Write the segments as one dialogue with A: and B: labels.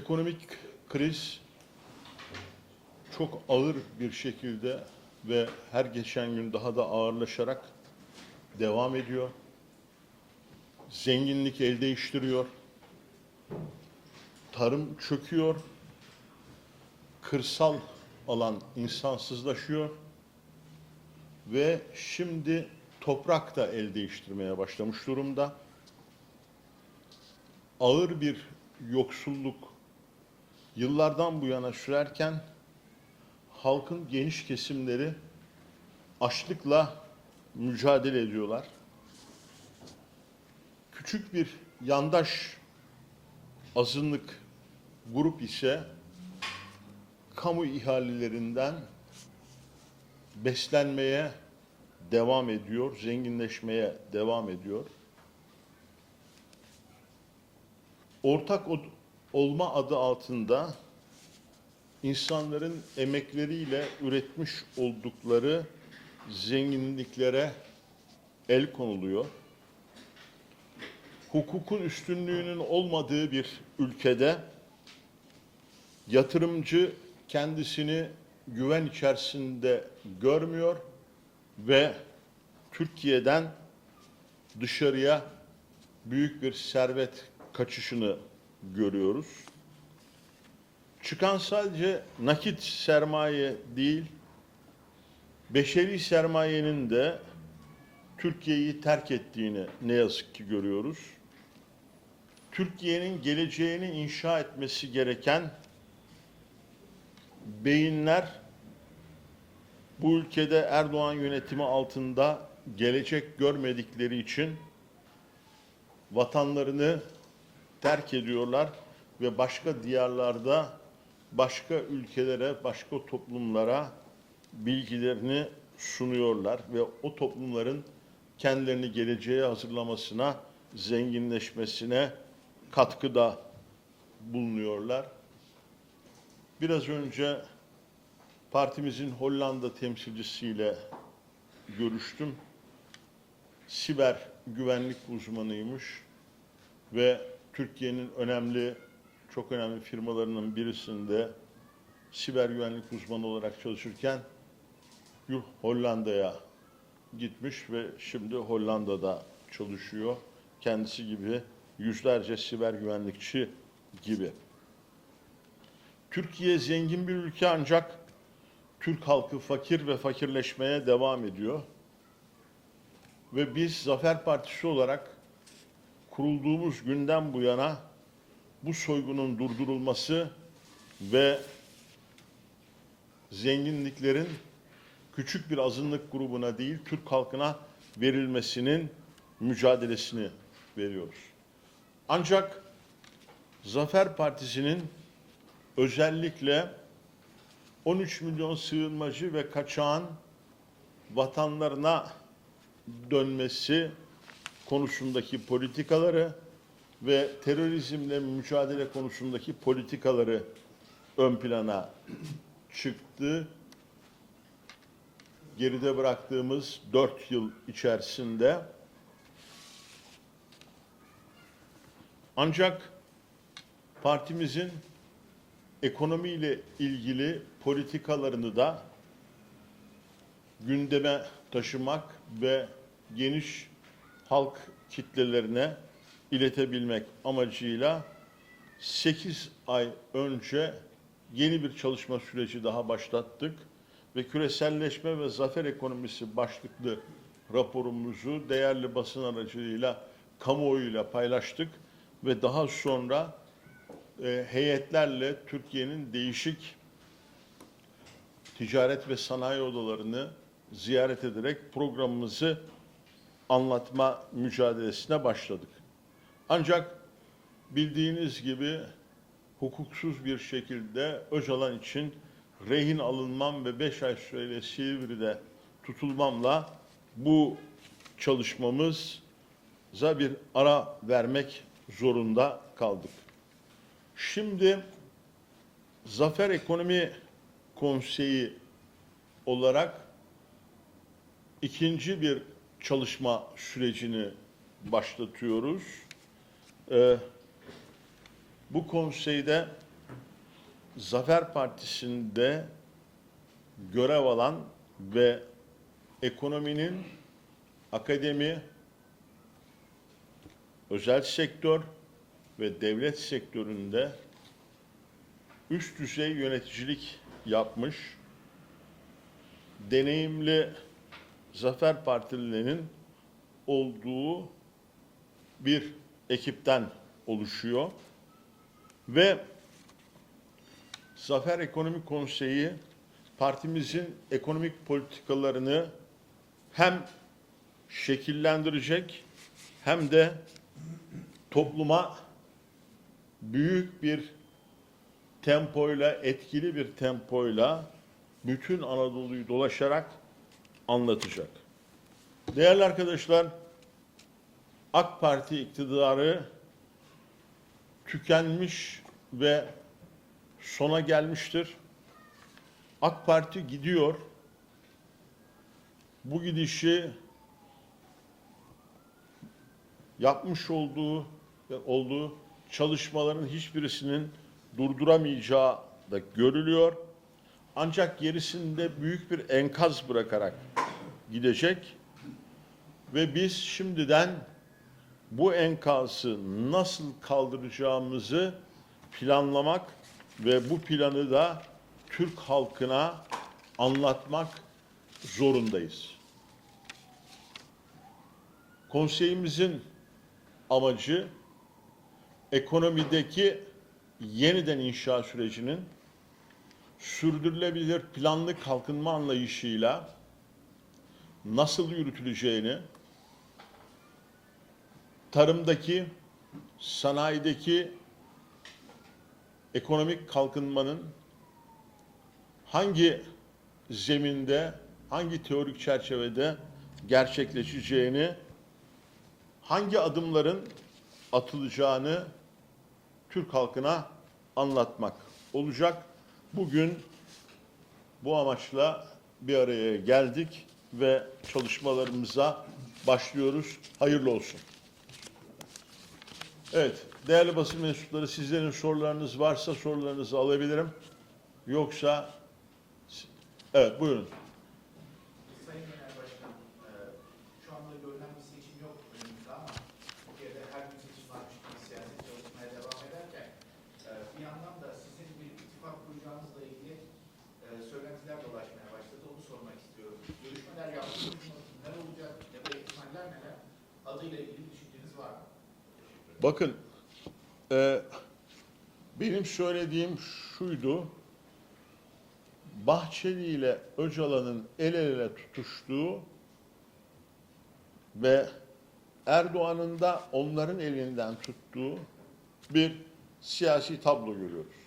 A: Ekonomik kriz çok ağır bir şekilde ve her geçen gün daha da ağırlaşarak devam ediyor. Zenginlik el değiştiriyor. Tarım çöküyor. Kırsal alan insansızlaşıyor. Ve şimdi toprak da el değiştirmeye başlamış durumda. Ağır bir yoksulluk yıllardan bu yana sürerken halkın geniş kesimleri açlıkla mücadele ediyorlar. Küçük bir yandaş azınlık grup ise kamu ihalelerinden beslenmeye devam ediyor, zenginleşmeye devam ediyor. Ortak olma adı altında insanların emekleriyle üretmiş oldukları zenginliklere el konuluyor. Hukukun üstünlüğünün olmadığı bir ülkede yatırımcı kendisini güven içerisinde görmüyor ve Türkiye'den dışarıya büyük bir servet kaçışını görüyoruz. Çıkan sadece nakit sermaye değil, beşeri sermayenin de Türkiye'yi terk ettiğini ne yazık ki görüyoruz. Türkiye'nin geleceğini inşa etmesi gereken beyinler bu ülkede Erdoğan yönetimi altında gelecek görmedikleri için vatanlarını terk ediyorlar ve başka diyarlarda başka ülkelere, başka toplumlara bilgilerini sunuyorlar ve o toplumların kendilerini geleceğe hazırlamasına, zenginleşmesine katkıda bulunuyorlar. Biraz önce partimizin Hollanda temsilcisiyle görüştüm. Siber güvenlik uzmanıymış ve Türkiye'nin önemli, çok önemli firmalarının birisinde siber güvenlik uzmanı olarak çalışırken Hollanda'ya gitmiş ve şimdi Hollanda'da çalışıyor. Kendisi gibi yüzlerce siber güvenlikçi gibi. Türkiye zengin bir ülke ancak Türk halkı fakir ve fakirleşmeye devam ediyor. Ve biz Zafer Partisi olarak kurulduğumuz günden bu yana bu soygunun durdurulması ve zenginliklerin küçük bir azınlık grubuna değil Türk halkına verilmesinin mücadelesini veriyoruz. Ancak Zafer Partisi'nin özellikle 13 milyon sığınmacı ve kaçağın vatanlarına dönmesi konusundaki politikaları ve terörizmle mücadele konusundaki politikaları ön plana çıktı. Geride bıraktığımız dört yıl içerisinde ancak partimizin ekonomiyle ilgili politikalarını da gündeme taşımak ve geniş halk kitlelerine iletebilmek amacıyla 8 ay önce yeni bir çalışma süreci daha başlattık ve küreselleşme ve zafer ekonomisi başlıklı raporumuzu değerli basın aracılığıyla kamuoyuyla paylaştık ve daha sonra e, heyetlerle Türkiye'nin değişik ticaret ve sanayi odalarını ziyaret ederek programımızı anlatma mücadelesine başladık. Ancak bildiğiniz gibi hukuksuz bir şekilde Öcalan için rehin alınmam ve 5 ay süreyle Silivri'de tutulmamla bu çalışmamıza bir ara vermek zorunda kaldık. Şimdi Zafer Ekonomi Konseyi olarak ikinci bir çalışma sürecini başlatıyoruz. Ee, bu konseyde Zafer Partisi'nde görev alan ve ekonominin akademi, özel sektör ve devlet sektöründe üst düzey yöneticilik yapmış deneyimli Zafer Partililerinin olduğu bir ekipten oluşuyor. Ve Zafer Ekonomik Konseyi partimizin ekonomik politikalarını hem şekillendirecek hem de topluma büyük bir tempoyla, etkili bir tempoyla bütün Anadolu'yu dolaşarak anlatacak. Değerli arkadaşlar, AK Parti iktidarı tükenmiş ve sona gelmiştir. AK Parti gidiyor. Bu gidişi yapmış olduğu olduğu çalışmaların hiçbirisinin durduramayacağı da görülüyor. Ancak gerisinde büyük bir enkaz bırakarak gidecek ve biz şimdiden bu enkazı nasıl kaldıracağımızı planlamak ve bu planı da Türk halkına anlatmak zorundayız. Konseyimizin amacı ekonomideki yeniden inşa sürecinin sürdürülebilir planlı kalkınma anlayışıyla nasıl yürütüleceğini, tarımdaki, sanayideki ekonomik kalkınmanın hangi zeminde, hangi teorik çerçevede gerçekleşeceğini, hangi adımların atılacağını Türk halkına anlatmak olacak. Bugün bu amaçla bir araya geldik ve çalışmalarımıza başlıyoruz. Hayırlı olsun. Evet, değerli basın mensupları sizlerin sorularınız varsa sorularınızı alabilirim. Yoksa evet buyurun. Bakın, e, benim söylediğim şuydu. Bahçeli ile Öcalan'ın el ele tutuştuğu ve Erdoğan'ın da onların elinden tuttuğu bir siyasi tablo görüyoruz.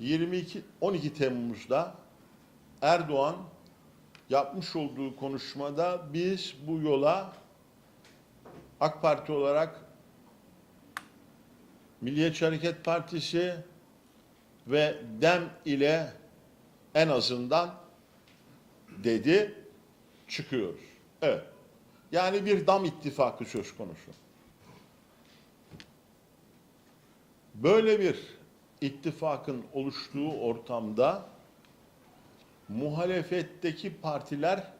A: 22 12 Temmuz'da Erdoğan yapmış olduğu konuşmada biz bu yola AK Parti olarak Milliyetçi Hareket Partisi ve DEM ile en azından dedi çıkıyoruz. Evet. Yani bir dam ittifakı söz konusu. Böyle bir ittifakın oluştuğu ortamda muhalefetteki partiler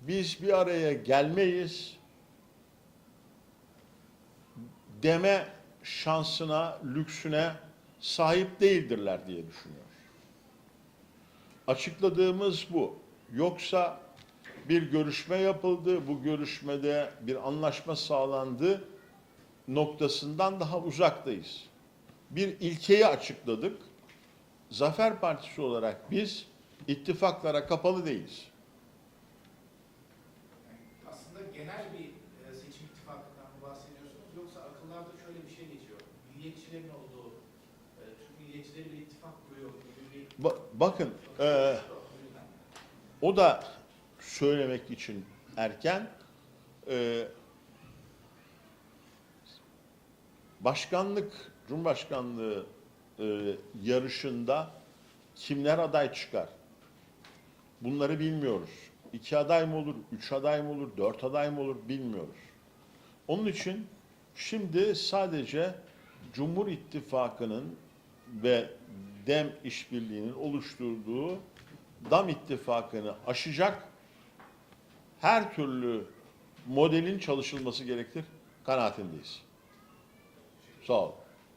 A: biz bir araya gelmeyiz deme şansına, lüksüne sahip değildirler diye düşünüyorum. Açıkladığımız bu. Yoksa bir görüşme yapıldı, bu görüşmede bir anlaşma sağlandı noktasından daha uzaktayız. Bir ilkeyi açıkladık. Zafer Partisi olarak biz ittifaklara kapalı değiliz.
B: Yani aslında genel bir e, seçim ittifakından mı bahsediyorsunuz yoksa akıllarda şöyle bir şey geçiyor. Milliyetçilerin olduğu, e, milliyetçileri bir ittifak kuruyor.
A: Ba- bakın, e, O da söylemek için erken. Ee, başkanlık, Cumhurbaşkanlığı e, yarışında kimler aday çıkar? Bunları bilmiyoruz. İki aday mı olur, üç aday mı olur, dört aday mı olur bilmiyoruz. Onun için şimdi sadece Cumhur İttifakı'nın ve DEM işbirliğinin oluşturduğu DAM ittifakını aşacak her türlü modelin çalışılması gerektir kanaatindeyiz. Sağ olun.